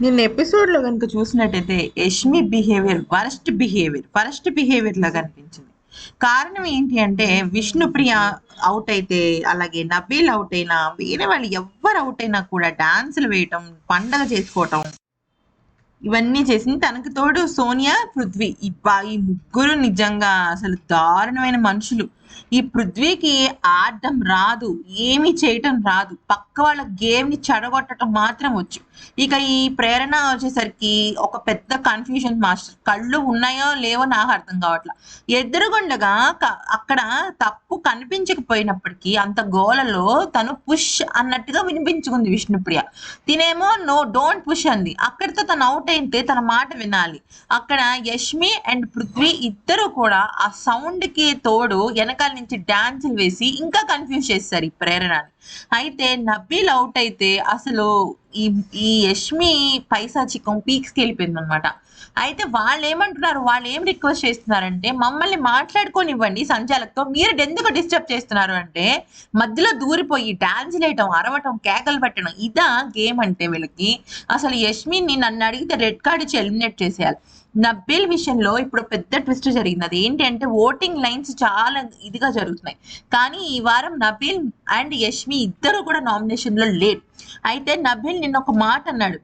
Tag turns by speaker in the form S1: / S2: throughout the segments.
S1: నిన్న ఎపిసోడ్లో కనుక చూసినట్టయితే Yashmi behaviour worst behaviour worst behaviour లాగా అనిపించింది కారణం ఏంటి అంటే విష్ణుప్రియ అవుట్ అయితే అలాగే నబీల్ అవుట్ అయినా వేరే వాళ్ళు ఎవ్వరు అవుట్ అయినా కూడా డాన్సులు వేయటం పండగ చేసుకోవటం ఇవన్నీ చేసింది. తనకు తోడు సోనియా పృథ్వీ. ఈ ముగ్గురు నిజంగా అసలు దారుణమైన మనుషులు. ఈ పృథ్వీకి ఆడడం రాదు ఏమి చేయటం రాదు. పక్క వాళ్ళ గేమ్ని చెడగొట్టడం మాత్రం వచ్చు. ఇక ఈ ప్రేరణ వచ్చేసరికి ఒక పెద్ద కన్ఫ్యూజన్ మాస్టర్. కళ్ళు ఉన్నాయో లేవో నాకు అర్థం కావట్లా. ఎదురుగుండగా అక్కడ తప్పు కనిపించకపోయినప్పటికీ అంత గోలలో తను పుష్ అన్నట్టుగా వినిపించుకుంది విష్ణుప్రియ. తినేమో నో డోంట్ పుష్ అంది. అక్కడితో తను అవుట్ అయితే తన మాట వినాలి. అక్కడ యష్మి అండ్ పృథ్వీ ఇద్దరు కూడా ఆ సౌండ్కి తోడు రకాల నుంచి డ్యాన్సులు వేసి ఇంకా కన్ఫ్యూజ్ చేస్తారు ఈ ప్రేరణని. అయితే నబీల్ అవుట్ అయితే అసలు ఈ ఈ యష్మి పైసా చిక్కం పీక్స్కి వెళ్ళిపోయింది అనమాట అయితే వాళ్ళు ఏమంటున్నారు వాళ్ళు ఏం రిక్వెస్ట్ చేస్తున్నారంటే మమ్మల్ని మాట్లాడుకోనివ్వండి సంచాలకుతో మీరు ఎందుకు డిస్టర్బ్ చేస్తున్నారు అంటే మధ్యలో దూరిపోయి డాన్స్ వేయటం అరవటం కేకలు పెట్టడం ఇదా గేమ్ అంటే వీళ్ళకి. అసలు యష్మిని నన్ను అడిగితే రెడ్ కార్డ్ ఇచ్చి ఎలిమినేట్ చేసేయాలి. నబ్బిల్ విషయంలో ఇప్పుడు పెద్ద ట్విస్ట్ జరిగింది. అది ఏంటంటే ఓటింగ్ లైన్స్ చాలా ఇదిగా జరుగుతున్నాయి. కానీ ఈ వారం నబిల్ అండ్ యష్మి ఇద్దరు కూడా నామినేషన్లో లేట్ అయితే నబిల్ నిన్న ఒక మాట అన్నాడు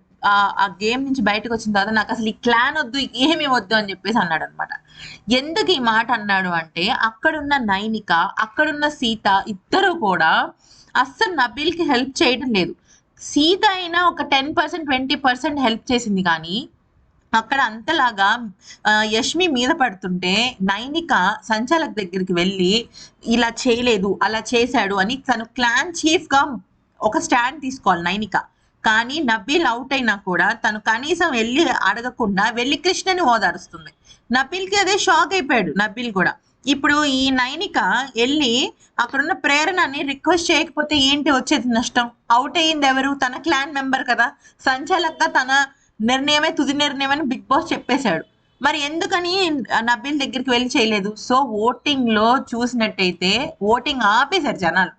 S1: ఆ గేమ్ నుంచి బయటకు వచ్చిన తర్వాత నాకు అసలు ఈ క్లాన్ వద్దు ఏమి వద్దు అని చెప్పేసి అన్నాడు అనమాట ఎందుకు ఈ మాట అన్నాడు అంటే అక్కడున్న నైనిక అక్కడున్న సీత ఇద్దరు కూడా అస్సలు నబీల్కి హెల్ప్ చేయడం లేదు. సీత అయినా ఒక ten percent twenty percent help చేసింది కానీ అక్కడ అంతలాగా యష్మి మీద పడుతుంటే నైనిక సంచాలక్ దగ్గరికి వెళ్ళి ఇలా చేయలేదు అలా చేశాడు అని తను క్లాన్ చీఫ్గా ఒక స్టాండ్ తీసుకోవాలి నైనిక. కానీ నబీల్ అవుట్ అయినా కూడా తను కనీసం వెళ్ళి అడగకుండా వెళ్ళి కృష్ణని ఓదారుస్తుంది. నబీల్కి అదే షాక్ అయిపోయాడు నబీల్ కూడా. ఇప్పుడు ఈ నైనిక వెళ్ళి అక్కడున్న ప్రేరణని రిక్వెస్ట్ చేయకపోతే ఏంటి వచ్చేది నష్టం? అవుట్ అయ్యింది ఎవరు? తన క్లాన్ మెంబర్ కదా. సంచాలక్గా తన నిర్ణయమే తుది నిర్ణయం అని బిగ్ బాస్ చెప్పేశాడు. మరి ఎందుకని నబీల్ దగ్గరికి వెళ్ళి చేయలేదు? సో ఓటింగ్లో చూసినట్టయితే ఓటింగ్ ఆపేశారు జనాలు.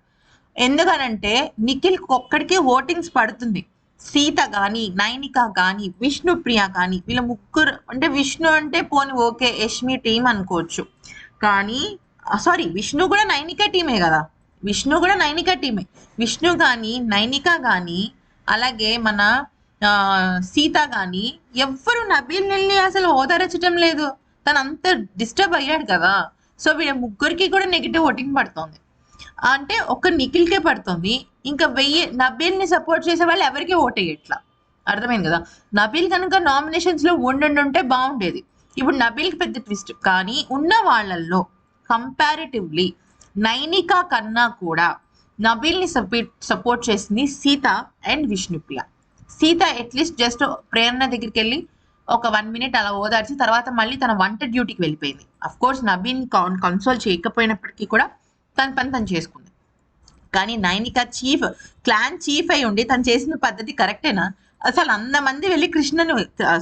S1: ఎందుకనంటే నిఖిల్ ఒక్కడికే ఓటింగ్స్ పడుతుంది. సీత కానీ నైనిక కానీ విష్ణుప్రియ కానీ వీళ్ళ ముగ్గురు అంటే విష్ణు అంటే పోని ఓకే యష్మి టీం అనుకోవచ్చు. కానీ సారీ విష్ణు కూడా నైనిక టీమే కదా. విష్ణు కూడా నైనిక టీమే. విష్ణు కానీ నైనిక కానీ అలాగే మన ఆ, సీత కానీ ఎవ్వరు నబీల్ వెళ్ళి అసలు ఓదారచటం లేదు. తను అంత డిస్టర్బ్ అయ్యాడు కదా. సో వీళ్ళ ముగ్గురికి కూడా నెగిటివ్ ఓటింగ్ పడుతుంది. అంటే ఒక నిఖిల్కే పడుతుంది. ఇంకా వెయ్యి నబీల్ని సపోర్ట్ చేసే వాళ్ళు ఎవరికి ఓట్ అర్థమైంది కదా? నబీల్ కనుక నామినేషన్స్లో ఉండుంటే బాగుండేది. ఇప్పుడు నబీల్కి పెద్ద ట్విస్ట్. కానీ ఉన్న వాళ్ళల్లో కంపారిటివ్లీ నైనికా కన్నా కూడా నబీల్ని సపోర్ట్ సపోర్ట్ చేసింది Sita and Vishnupriya. Sita at least just Prerana దగ్గరికి వెళ్ళి ఒక వన్ మినిట్ అలా ఓదార్చి తర్వాత మళ్ళీ తన వంట డ్యూటీకి వెళ్ళిపోయింది. అఫ్ కోర్స్ నబీన్ కన్సోల్ చేయకపోయినప్పటికీ కూడా తన పని తను చేసుకుంది. కానీ నైనిక చీఫ్ క్లాన్ చీఫ్ అయి ఉండి తను చేసిన పద్ధతి కరెక్టేనా? అసలు అంతమంది వెళ్ళి కృష్ణను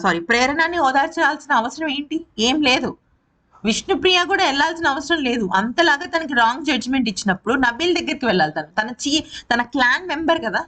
S1: సారీ ప్రేరణని ఓదార్చాల్సిన అవసరం ఏంటి? ఏం లేదు. విష్ణుప్రియ కూడా వెళ్ళాల్సిన అవసరం లేదు. అంతలాగా తనకి రాంగ్ జడ్జిమెంట్ ఇచ్చినప్పుడు నబీల్ దగ్గరికి వెళ్ళాలి తను. తన చీ తన క్లాన్ మెంబర్ కదా.